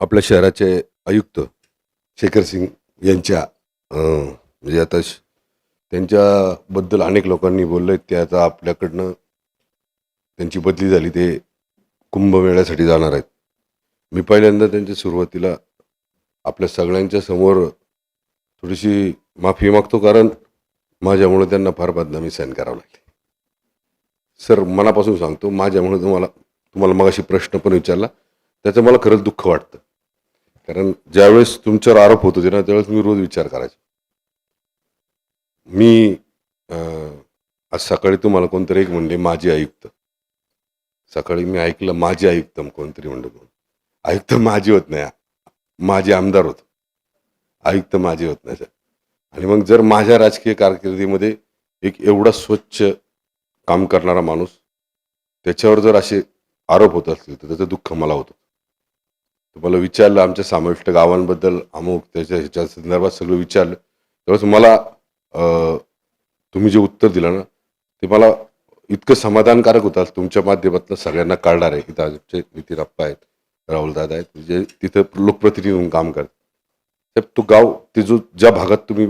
आपल्या शहराचे आयुक्त शेखर सिंग यांच्या म्हणजे आता श- त्यांच्याबद्दल अनेक लोकांनी बोललं ते आता आपल्याकडनं त्यांची बदली झाली ते कुंभमेळ्यासाठी जाणार आहेत. मी पहिल्यांदा त्यांच्या सुरुवातीला आपल्या सगळ्यांच्या समोर थोडीशी माफी मागतो कारण माझ्यामुळे त्यांना फार बदनामी सहन करावं लागली. सर मनापासून सांगतो माझ्यामुळे तुम्हाला तुम्हाला मगाशी प्रश्न पण विचारला त्याचं मला खरंच दुःख वाटतं. कारण ज्यावेळेस तुमच्यावर आरोप होत होते ना त्यावेळेस मी रोज विचार करायचो. मी आज सकाळी तुम्हाला कोणतरी एक म्हणले माझे आयुक्त. सकाळी मी ऐकलं माझे आयुक्त कोणतरी म्हणलं आयुक्त माझे होत नाही. माझे आमदार होत. आयुक्त माझे होत नाही सर. आणि मग जर माझ्या राजकीय कारकिर्दीमध्ये एक एवढा स्वच्छ काम करणारा माणूस त्याच्यावर जर असे आरोप होत असतील तर त्याचं दुःख मला होतं. तुम्हाला विचारलं आमच्या समाविष्ट गावांबद्दल अमुक त्याच्या ह्याच्या संदर्भात सगळं विचारलं. त्यावेळेस मला तुम्ही जे उत्तर दिलं ना ते मला इतकं समाधानकारक होतं. तुमच्या माध्यमातून सगळ्यांना कळणार आहे इथं आमचे नितीन अप्पा आहेत राहुल दादा आहेत जे तिथं लोकप्रतिनिधी म्हणून काम करतात. तर तो गाव ते जो ज्या भागात तुम्ही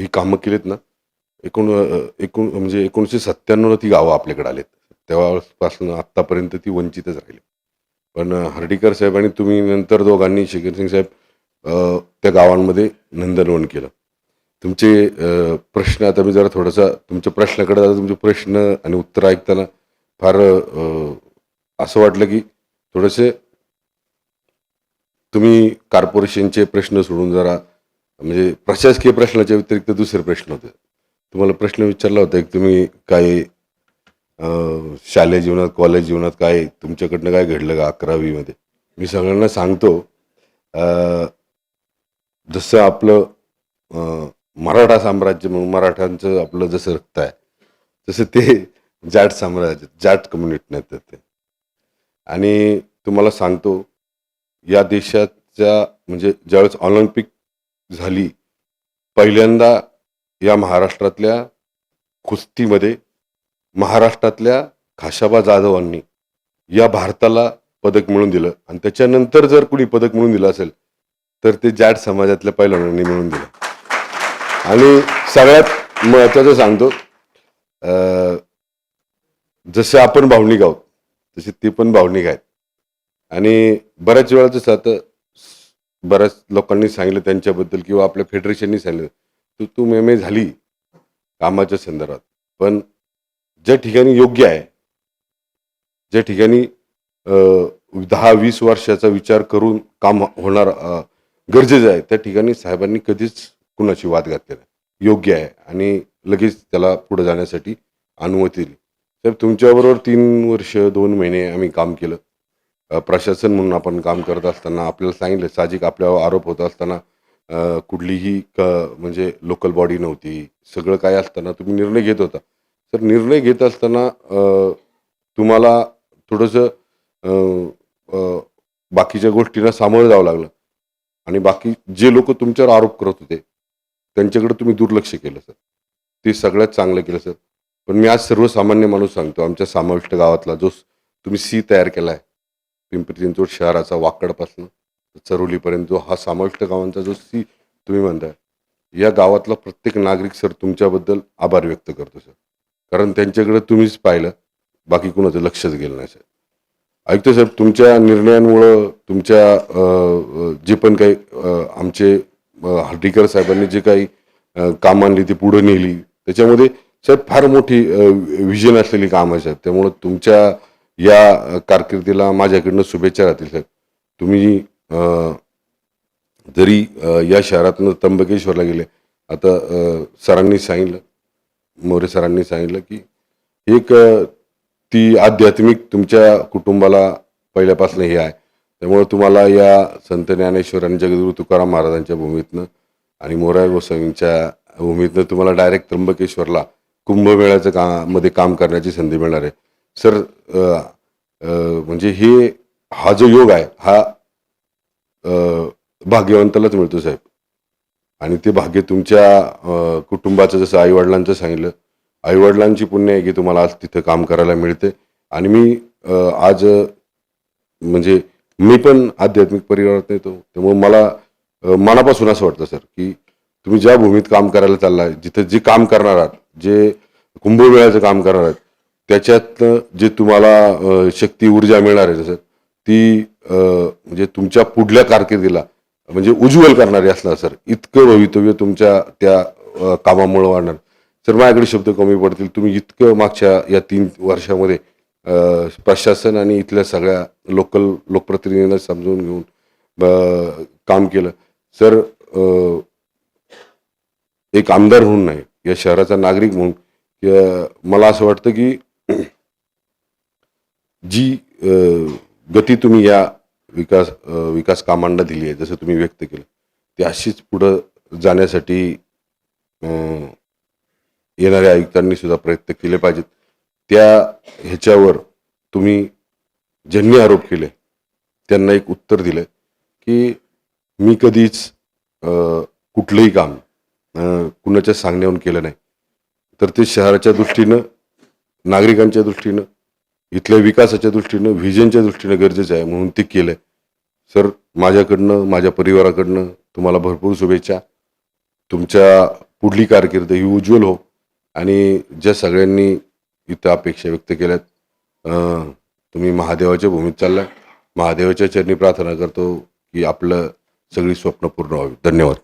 ही कामं केलीत ना एकूण एकूण म्हणजे एकोणीसशे सत्त्याण्णवला ती गावं आपल्याकडे आलेत. तेव्हापासून आत्तापर्यंत ती वंचितच राहिली. पण हर्डीकर साहेब आणि तुम्ही नंतर दोघांनी शिखर सिंग साहेब त्या गावांमध्ये नंदनवन केलं. तुमचे प्रश्न आता मी जरा थोडासा तुमच्या प्रश्नाकडे आता तुमचे प्रश्न आणि उत्तर ऐकताना फार असं वाटलं की थोडेसे तुम्ही कॉर्पोरेशनचे प्रश्न सोडून जरा म्हणजे प्रशासकीय प्रश्नाच्या व्यतिरिक्त दुसरे प्रश्न होते. तुम्हाला प्रश्न विचारला होता की तुम्ही काय शालेय जीवनात कॉलेज जीवनात काय तुमच्याकडनं काय घडलं का अकरावीमध्ये? मी सगळ्यांना सांगतो जसं आपलं मराठा साम्राज्य म्हणून मराठ्यांचं आपलं जसं रक्त आहे तसं ते जाट साम्राज्य जाट कम्युनिटीने येतात ते. आणि तुम्हाला सांगतो या देशाच्या म्हणजे ज्यावेळेस ऑलिम्पिक झाली पहिल्यांदा या महाराष्ट्रातल्या कुस्तीमध्ये महाराष्ट्रातल्या खाशाबा जाधवांनी या भारताला पदक मिळून दिलं. आणि त्याच्यानंतर जर कुणी पदक मिळून दिलं असेल तर ते जाट समाजातल्या पैलवानांनी मिळून दिलं. आणि सगळ्यात महत्वाचं सांगतो जसे आपण भावनिक आहोत तसे ते पण भावनिक आहेत. आणि बऱ्याच वेळा जसं आता बऱ्याच लोकांनी सांगितलं त्यांच्याबद्दल किंवा आपल्या फेडरेशननी सांगितलं तू तू मेमे झाली कामाच्या संदर्भात. पण ज्या ठिकाणी योग्य आहे ज्या ठिकाणी दहा वीस वर्षाचा विचार करून काम होणार गरजेचं आहे त्या ठिकाणी साहेबांनी कधीच कुणाची वाद घातली नाही. योग्य आहे आणि लगेच त्याला पुढे जाण्यासाठी अनुमती दिली. साहेब तुमच्याबरोबर तीन वर्ष दोन महिने आम्ही काम केलं. प्रशासन म्हणून आपण काम करत असताना आपल्याला सांगितलं साहजिक आपल्यावर आरोप होत असताना कुठलीही क म्हणजे लोकल बॉडी नव्हती सगळं काय असताना तुम्ही निर्णय घेत होता. तर निर्णय घेत असताना तुम्हाला थोडंसं बाकीच्या गोष्टींना सामोरं जावं लागलं. आणि बाकी जे लोक तुमच्यावर आरोप करत होते त्यांच्याकडे तुम्ही दुर्लक्ष केलं सर. ते सगळ्यात चांगलं केलं सर. पण मी आज सर्वसामान्य माणूस सांगतो आमच्या समाविष्ट गावातला जो तुम्ही सी तयार केला आहे पिंपरी चिंचवड शहराचा वाकडपासून चरोलीपर्यंत जो हा समाविष्ट गावांचा जो सी तुम्ही म्हणताय या गावातला प्रत्येक नागरिक सर तुमच्याबद्दल आभार व्यक्त करतो सर. कारण त्यांच्याकडे तुम्हीच पाहिलं बाकी कुणाचं लक्षच गेलं नाही सर ऐकतो साहेब तुमच्या निर्णयांमुळं तुमच्या जे पण काही आमचे हर्डीकर साहेबांनी जे काही काम आणली ती पुढे नेली त्याच्यामध्ये साहेब फार मोठी विजन असलेली कामं आहे साहेब. त्यामुळं तुमच्या या कारकिर्दीला माझ्याकडनं शुभेच्छा राहतील साहेब. तुम्ही जरी या शहरातनं त्र्यंबकेश्वरला गेले आता सरांनी सांगितलं मोरे सरांनी सांगितलं की एक ती आध्यात्मिक तुमच्या कुटुंबाला पहिल्यापासून हे आहे. त्यामुळे तुम्हाला या संत ज्ञानेश्वर आणि जगद्गुरु तुकाराम महाराजांच्या भूमीतनं आणि मोराय गोस्वामींच्या भूमीतनं तुम्हाला डायरेक्ट त्र्यंबकेश्वरला कुंभमेळ्याचं का मध्ये काम करण्याची संधी मिळणार आहे. सर म्हणजे हे हा जो योग आहे हा अ, भाग्यवंतालाच मिळतो साहेब. आणि ते भाग्य तुमच्या कुटुंबाचं जसं आईवडिलांचं सांगितलं आईवडिलांची पुण्य आहे की तुम्हाला आज तिथं काम करायला मिळते. आणि मी आज म्हणजे मी पण आध्यात्मिक परिवारात येतो. त्यामुळे मला मनापासून असं वाटतं सर की तुम्ही ज्या भूमीत काम करायला चाललाय जिथं जे काम करणार आहात जे कुंभमेळ्याचं काम करणार आहात त्याच्यातनं जे तुम्हाला शक्ती ऊर्जा मिळणार आहे सर ती म्हणजे तुमच्या पुढल्या कारकिर्दीला म्हणजे उज्ज्वल करणारी असणार सर. इतकं भवितव्य तुमच्या त्या कामामुळं कामामुळे वाढणार. सर माझ्याकडे शब्द कमी पडतील. तुम्ही इतकं मागच्या या तीन वर्षामध्ये प्रशासन आणि इथल्या सगळ्या लोकल लोकप्रतिनिधींना समजून घेऊन काम केलं. सर एक आमदार म्हणून नाही या शहराचा नागरिक म्हणून मला असं वाटतं की जी गती तुम्ही या विकास विकास कामांना दिली आहे जसं तुम्ही व्यक्त केलं. ती अशीच पुढं जाण्यासाठी येणाऱ्या आयुक्तांनी सुद्धा प्रयत्न केले पाहिजेत. त्या ह्याच्यावर तुम्ही ज्यांनी आरोप केले त्यांना एक उत्तर दिलं की मी कधीच कुठलंही काम कुणाच्या सांगण्याहून केलं नाही. तर ते शहराच्या दृष्टीनं नागरिकांच्या दृष्टीनं इथल्या विकासाच्या दृष्टीनं व्हिजनच्या दृष्टीनं गरजेचं आहे म्हणून ते केलंय. सर माझ्याकडनं माझ्या परिवाराकडनं तुम्हाला भरपूर शुभेच्छा. तुमच्या पुढली कारकीर्द ही उज्ज्वल हो. आणि ज्या सगळ्यांनी इथं अपेक्षा व्यक्त केल्यात तुम्ही महादेवाच्या भूमीत चाललाय महादेवाच्या चरणी प्रार्थना करतो की आपलं सगळी स्वप्न पूर्ण व्हावी. धन्यवाद.